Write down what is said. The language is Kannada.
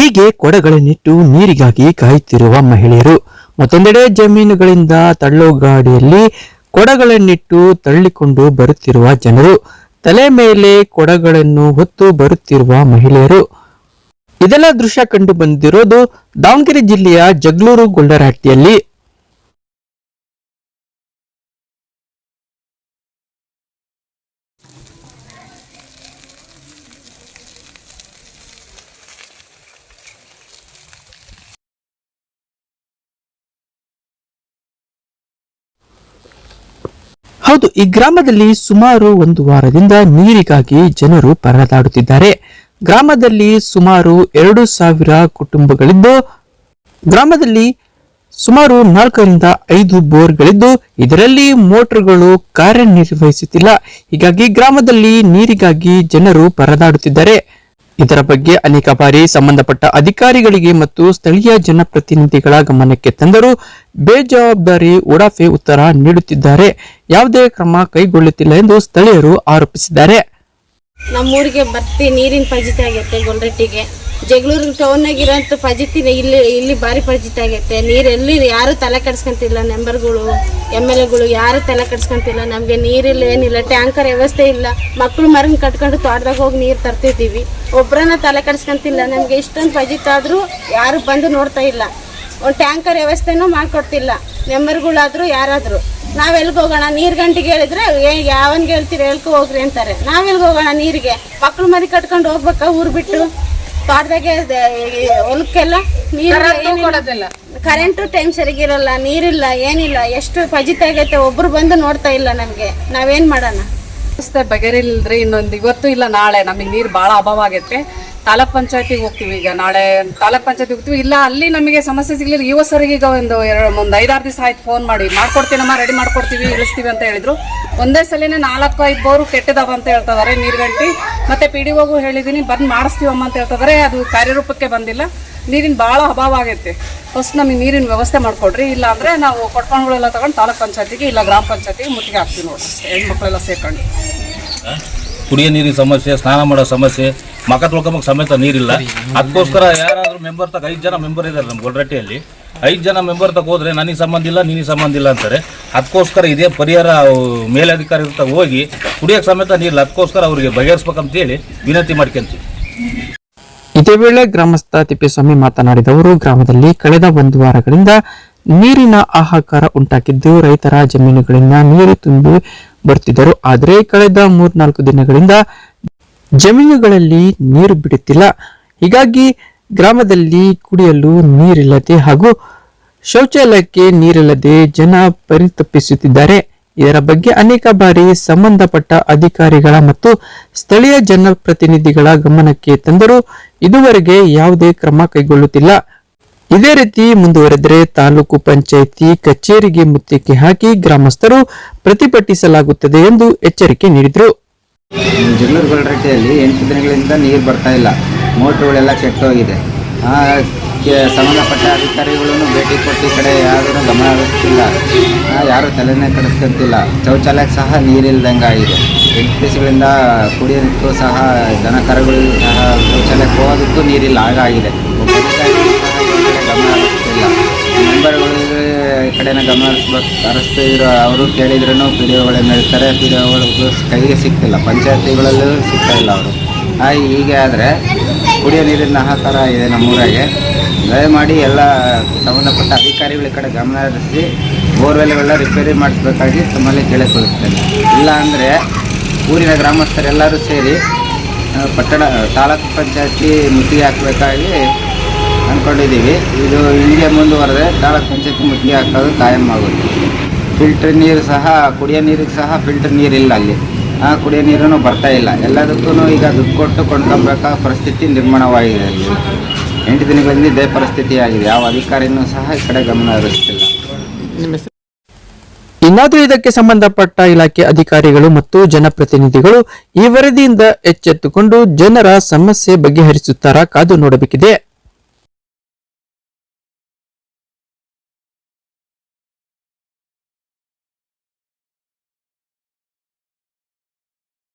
ಹೀಗೆ ಕೊಡಗಳನ್ನಿಟ್ಟು ನೀರಿಗಾಗಿ ಕಾಯುತ್ತಿರುವ ಮಹಿಳೆಯರು ಮತ್ತೊಂದೆಡೆ ಜಮೀನುಗಳಿಂದ ತಳ್ಳೋ ಗಾಡಿಯಲ್ಲಿ ಕೊಡಗಳನ್ನಿಟ್ಟು ತಳ್ಳಿಕೊಂಡು ಬರುತ್ತಿರುವ ಜನರು, ತಲೆ ಮೇಲೆ ಕೊಡಗಳನ್ನು ಹೊತ್ತು ಬರುತ್ತಿರುವ ಮಹಿಳೆಯರು. ಇದೆಲ್ಲ ದೃಶ್ಯ ಕಂಡು ಬಂದಿರೋದು ದಾವಣಗೆರೆ ಜಿಲ್ಲೆಯ ಜಗಳೂರು ಗೊಲ್ಲರಹಟ್ಟಿಯಲ್ಲಿ ಹೌದು, ಈ ಗ್ರಾಮದಲ್ಲಿ ಸುಮಾರು ಒಂದು ವಾರದಿಂದ ನೀರಿಗಾಗಿ ಜನರು ಪರದಾಡುತ್ತಿದ್ದಾರೆ. ಗ್ರಾಮದಲ್ಲಿ ಸುಮಾರು ಎರಡು ಸಾವಿರ ಕುಟುಂಬಗಳಿದ್ದು, ಗ್ರಾಮದಲ್ಲಿ ಸುಮಾರು ನಾಲ್ಕರಿಂದ ಐದು ಬೋರ್ಗಳಿದ್ದು, ಇದರಲ್ಲಿ ಮೋಟರ್ಗಳು ಕಾರ್ಯನಿರ್ವಹಿಸುತ್ತಿಲ್ಲ. ಹೀಗಾಗಿ ಗ್ರಾಮದಲ್ಲಿ ನೀರಿಗಾಗಿ ಜನರು ಪರದಾಡುತ್ತಿದ್ದಾರೆ. ಇದರ ಬಗ್ಗೆ ಅನೇಕ ಬಾರಿ ಸಂಬಂಧಪಟ್ಟ ಅಧಿಕಾರಿಗಳಿಗೆ ಮತ್ತು ಸ್ಥಳೀಯ ಜನಪ್ರತಿನಿಧಿಗಳ ಗಮನಕ್ಕೆ ತಂದರೂ ಬೇಜವಾಬ್ದಾರಿ ಉಡಾಫೆ ಉತ್ತರ ನೀಡುತ್ತಿದ್ದಾರೆ. ಯಾವುದೇ ಕ್ರಮ ಕೈಗೊಳ್ಳುತ್ತಿಲ್ಲ ಎಂದು ಸ್ಥಳೀಯರು ಆರೋಪಿಸಿದ್ದಾರೆ. ನಮ್ಮೂರಿಗೆ ಬರ್ತಿ ನೀರಿನ ಫಜಿತಿ ಆಗೈತೆ ಜಗಳೂರು ಟೌನ್ನಾಗಿರೋಂಥ ಫಜಿತಿ ಇಲ್ಲಿ ಇಲ್ಲಿ ಭಾರಿ ಫಜಿತ ಆಗೈತೆ. ನೀರೆಲ್ಲಿ ಯಾರು ತಲೆ ಕೆಡ್ಸ್ಕೊಂತಿಲ್ಲ ಮೆಂಬರ್ಗಳು ಎಂ ಎಲ್ ಎಗಳು, ಯಾರು ತಲೆ ಕೆಡ್ಸ್ಕೊಂತಿಲ್ಲ. ನಮಗೆ ನೀರಿಲ್ಲ, ಏನಿಲ್ಲ, ಟ್ಯಾಂಕರ್ ವ್ಯವಸ್ಥೆ ಇಲ್ಲ. ಮಕ್ಕಳು ಮರನ್ ಕಟ್ಕೊಂಡು ತೋಟದಾಗ ಹೋಗಿ ನೀರು ತರ್ತಿದ್ದೀವಿ. ಒಬ್ಬರನ್ನ ತಲೆ ಕೆಡ್ಸ್ಕೊಂತಿಲ್ಲ. ನಮಗೆ ಇಷ್ಟೊಂದು ಫಜಿತ್ ಆದರೂ ಯಾರು ಬಂದು ನೋಡ್ತಾ ಇಲ್ಲ. ಒಂದು ಟ್ಯಾಂಕರ್ ವ್ಯವಸ್ಥೆನೂ ಮಾಡಿಕೊಡ್ತಿಲ್ಲ. ಮೆಂಬರ್ಗಳಾದರೂ ಯಾರಾದರೂ. ನಾವ್ ಎಲ್ಗ್ ಹೋಗೋಣ? ನೀರು ಗಂಟಿಗೆ ಹೇಳಿದ್ರೆ, ಏ, ಯಾವನ್ಗೆ ಹೇಳ್ತೀರಿ? ಎಲ್ಕೊ ಹೋಗ್ರಿ ಅಂತಾರೆ. ನಾವ್ ಎಲ್ಗ್ ಹೋಗೋಣ ನೀರಿಗೆ? ಮಕ್ಳು ಮರಿ ಕಟ್ಕೊಂಡು ಹೋಗ್ಬೇಕಾ ಊರ್ ಬಿಟ್ಟು? ತೋಟದಾಗೆ ಹೊಲಕ್ಕೆಲ್ಲ ನೀರು ಕರೆಂಟು ಟೈಮ್ ಸರಿಗಿರಲ್ಲ ನೀರಿಲ್ಲ ಏನಿಲ್ಲ. ಎಷ್ಟು ಫಜಿತ ಆಗೈತೆ ಒಬ್ರು ಬಂದು ನೋಡ್ತಾ ಇಲ್ಲ ನಮ್ಗೆ. ನಾವೇನ್ ಮಾಡೋಣ? ಬಗೆರಿಲ್ರಿ ಇನ್ನೊಂದು ಇವತ್ತು ಇಲ್ಲ ನಾಳೆ. ನಮಗೆ ನೀರು ಭಾಳ ಅಭಾವ ಆಗೈತೆ. ತಾಲೂಕ್ ಪಂಚಾಯತಿಗೆ ಹೋಗ್ತೀವಿ ಈಗ. ನಾಳೆ ತಾಲೂಕ್ ಪಂಚಾಯತಿಗೆ ಹೋಗ್ತೀವಿ. ಇಲ್ಲ, ಅಲ್ಲಿ ನಮಗೆ ಸಮಸ್ಯೆ ಸಿಗ್ಲಿಲ್ಲ. ಯುವ ಸರಿಗೆ ಈಗ ಒಂದು ಎರಡು, ಒಂದು ಐದಾರು ದಿವಸ ಆಯ್ತು ಫೋನ್ ಮಾಡಿ. ಮಾಡ್ಕೊಡ್ತೀನಮ್ಮ ರೆಡಿ ಮಾಡ್ಕೊಡ್ತೀವಿ, ಇಳಿಸ್ತೀವಿ ಅಂತ ಹೇಳಿದ್ರು. ಒಂದೇ ಸಲಿನೇ ನಾಲ್ಕು, ಐದು ಬೋರು ಕೆಟ್ಟಿದಾವ ಅಂತ ಹೇಳ್ತಿದ್ದಾರೆ ನೀರು ಗಂಟಿ ಮತ್ತೆ ಪಿ ಡಿ ಒಗೂ ಹೇಳಿದ್ದೀನಿ ಬಂದು ಮಾಡಿಸ್ತೀವಮ್ಮ ಅಂತ ಹೇಳ್ತಿದ್ದಾರೆ ಅದು ಕಾರ್ಯರೂಪಕ್ಕೆ ಬಂದಿಲ್ಲ. ನೀರಿನ ಭಾಳ ಅಭಾವ ಆಗೈತೆ. ಫಸ್ಟ್ ನಮಗೆ ನೀರಿನ ವ್ಯವಸ್ಥೆ ಮಾಡಿಕೊಡ್ರಿ. ಇಲ್ಲ ಅಂದ್ರೆ ನಾವು ಕೊಟ್ಕೊಂಡ್ಗಳೆಲ್ಲ ತಗೊಂಡು ತಾಲೂಕ್ ಪಂಚಾಯತಿಗೆ ಇಲ್ಲ ಗ್ರಾಮ ಪಂಚಾಯತಿಗೆ ಮುತ್ತಿಗೆ ಹಾಕ್ತೀವಿ ನೋಡ್ರಿ. ಹೆಣ್ಮಕ್ಳೆಲ್ಲ ಸೇರ್ಕೊಂಡು. ಕುಡಿಯೋ ನೀರಿನ ಸಮಸ್ಯೆ, ಸ್ನಾನ ಮಾಡೋ ಸಮಸ್ಯೆ ಮಕ ತೊಳ್ಕೊಂಬಕ್ ಸಮೇತ ನೀರಿಲ್ಲ. ಅದಕ್ಕೋಸ್ಕರ ಯಾರಾದ್ರೂ ಮೆಂಬರ್ ತಗ ಐದು ಜನ ಮೆಂಬರ್ ಇದ್ದಾರೆ ನಮ್ಮ ಗೊಲ್ರಟ್ಟಿಯಲ್ಲಿ ಐದು ಜನ ಮೆಂಬರ್ ತಗ ಹೋದ್ರೆ ನನಗೆ ಸಂಬಂಧ ಇಲ್ಲ ನಿನಗೆ ಸಂಬಂಧ ಇಲ್ಲ ಅಂತಾರೆ. ಅದಕ್ಕೋಸ್ಕರ ಇದೇ ಪರಿಹಾರ ಮೇಲಧಿಕಾರಿ ತಗ ಹೋಗಿ ಕುಡಿಯೋಕೆ ಸಮೇತ ನೀರಿಲ್ಲ. ಅದಕ್ಕೋಸ್ಕರ ಅವರಿಗೆ ಬಗೆಹರಿಸ್ಬೇಕಂತೇಳಿ ವಿನಂತಿ ಮಾಡ್ಕೊಂತೀವಿ. ಇದೇ ವೇಳೆ ಗ್ರಾಮಸ್ಥ ತಿಪ್ಪೇಸ್ವಾಮಿ ಮಾತನಾಡಿದವರು ಗ್ರಾಮದಲ್ಲಿ ಕಳೆದ ಒಂದು ವಾರಗಳಿಂದ ನೀರಿನ ಆಹಾಕಾರ ಉಂಟಾಗಿದ್ದು ರೈತರ ಜಮೀನುಗಳಿಂದ ನೀರು ತುಂಬಿ ಬರ್ತಿದ್ದರು. ಆದರೆ ಕಳೆದ ಮೂರ್ನಾಲ್ಕು ದಿನಗಳಿಂದ ಜಮೀನುಗಳಲ್ಲಿ ನೀರು ಬಿಡುತ್ತಿಲ್ಲ. ಹೀಗಾಗಿ ಗ್ರಾಮದಲ್ಲಿ ಕುಡಿಯಲು ನೀರಿಲ್ಲದೆ ಹಾಗೂ ಶೌಚಾಲಯಕ್ಕೆ ನೀರಿಲ್ಲದೆ ಜನ ಪರಿತಪ್ಪಿಸುತ್ತಿದ್ದಾರೆ ಇದರ ಬಗ್ಗೆ ಅನೇಕ ಬಾರಿ ಸಂಬಂಧಪಟ್ಟ ಅಧಿಕಾರಿಗಳ ಮತ್ತು ಸ್ಥಳೀಯ ಜನಪ್ರತಿನಿಧಿಗಳ ಗಮನಕ್ಕೆ ತಂದರೂ ಇದುವರೆಗೆ ಯಾವುದೇ ಕ್ರಮ ಕೈಗೊಳ್ಳುತ್ತಿಲ್ಲ. ಇದೇ ರೀತಿ ಮುಂದುವರೆದರೆ ತಾಲೂಕು ಪಂಚಾಯಿತಿ ಕಚೇರಿಗೆ ಮುತ್ತಿಗೆ ಹಾಕಿ ಗ್ರಾಮಸ್ಥರು ಪ್ರತಿಭಟಿಸಲಾಗುತ್ತದೆ ಎಂದು ಎಚ್ಚರಿಕೆ ನೀಡಿದರು. ಜಗಳೂರು ಗೊಲ್ರಟ್ಟಿಯಲ್ಲಿ ಎಂಟು ದಿನಗಳಿಂದ ನೀರು ಬರ್ತಾ ಇಲ್ಲ. ಮೋಟ್ರುಗಳೆಲ್ಲ ಕೆಟ್ಟೋಗಿದೆ. ಸಂಬಂಧಪಟ್ಟ ಅಧಿಕಾರಿಗಳನ್ನು ಭೇಟಿ ಕೊಟ್ಟು ಈ ಕಡೆ ಯಾರೂ ಗಮನ ಹರಿಸ್ತಿಲ್ಲ. ಯಾರೂ ತಲೆನೇ ಕಡಿಸ್ಕೊಂತಿಲ್ಲ ಶೌಚಾಲಯಕ್ಕೆ ಸಹ ನೀರಿಲ್ದಂಗೆ ಆಗಿದೆ ಎಂಟು ದಿವಸಗಳಿಂದ ಕುಡಿಯೋದಕ್ಕೂ ಸಹ, ದನ ಕರುಗಳು ಸಹ ಶೌಚಾಲಯಕ್ಕೆ ಹೋಗೋದಕ್ಕೂ ನೀರಿಲ್ಲ. ಹಾಗಾಗಿದೆ. ಗಮನ ಹರಿಸ್ತಿಲ್ಲ. ಮೆಂಬರ್ಗಳಿಗೆ ಈ ಕಡೆನ ಗಮನ ಹರಿಸ್ತಾ ಇರೋ ಅವರು ಕೇಳಿದ್ರೂ ಪಿ ಡಿ ಒಗಳನ್ನ ಹೇಳ್ತಾರೆ. ಪಿ ಡಿ ಒಗಳು ಕೈಗೆ ಸಿಗ್ತಿಲ್ಲ ಪಂಚಾಯತಿಗಳಲ್ಲೂ ಸಿಗ್ತಾ ಇಲ್ಲ ಅವರು. ಹಾಗೆ ಹೀಗೆ ಆದರೆ ಕುಡಿಯೋ ನೀರಿನ ಆಹಾಕಾರ ಇದೆ ನಮ್ಮೂರಾಗೆ. ದಯಮಾಡಿ ಎಲ್ಲ ಸಂಬಂಧಪಟ್ಟ ಅಧಿಕಾರಿಗಳ ಕಡೆ ಗಮನ ಹರಿಸಿ, ಬೋರ್ವೆಲ್ಗಳನ್ನ ರಿಪೇರಿ ಮಾಡಿಸ್ಬೇಕಾಗಿ ತಮ್ಮಲ್ಲಿ ಕೇಳಿಕೊಳ್ಳುತ್ತೇನೆ. ಇಲ್ಲ ಅಂದರೆ ಊರಿನ ಗ್ರಾಮಸ್ಥರೆಲ್ಲರೂ ಸೇರಿ ಪಟ್ಟಣ, ತಾಲೂಕು ಪಂಚಾಯತಿ ಮುತ್ತಿಗೆ ಹಾಕಬೇಕಾಗಿ ಅಂದ್ಕೊಂಡಿದ್ದೀವಿ ಇದು ಹಿಂಗೆ ಮುಂದುವರೆದ್ರೆ ತಾಲೂಕು ಪಂಚಾಯತಿ ಮುತ್ತಿಗೆ ಹಾಕೋದು ಕಾಯಂ ಆಗುತ್ತೆ. ಫಿಲ್ಟರ್ ನೀರು ಸಹ, ಕುಡಿಯೋ ನೀರಿಗೆ ಸಹ ಫಿಲ್ಟರ್ ನೀರಿಲ್ಲ ಅಲ್ಲಿ. ಆ ಕುಡಿಯೋ ನೀರೂ ಬರ್ತಾ ಇಲ್ಲ. ಎಲ್ಲದಕ್ಕೂ ಈಗ ದುಡ್ಡು ಕೊಟ್ಟು ಕೊಂಡ್ಕೊಬೇಕಾದ ಪರಿಸ್ಥಿತಿ ನಿರ್ಮಾಣವಾಗಿದೆ ಅಲ್ಲಿ. ಎಂಟು ದಿನಗಳಿಂದ ಇದೇ ಪರಿಸ್ಥಿತಿ ಆಗಿದೆ. ಯಾವ ಅಧಿಕಾರಿನೂ ಸಹ ಈ ಕಡೆ ಗಮನ ಹರಿಸ್ತಿಲ್ಲ. ಇನ್ನಾದರೂ ಇದಕ್ಕೆ ಸಂಬಂಧಪಟ್ಟ ಇಲಾಖೆ ಅಧಿಕಾರಿಗಳು ಮತ್ತು ಜನಪ್ರತಿನಿಧಿಗಳು ಈ ವರದಿಯಿಂದ ಎಚ್ಚೆತ್ತುಕೊಂಡು ಜನರ ಸಮಸ್ಯೆ ಬಗೆಹರಿಸುತ್ತಾರಾ ಕಾದು ನೋಡಬೇಕಿದೆ.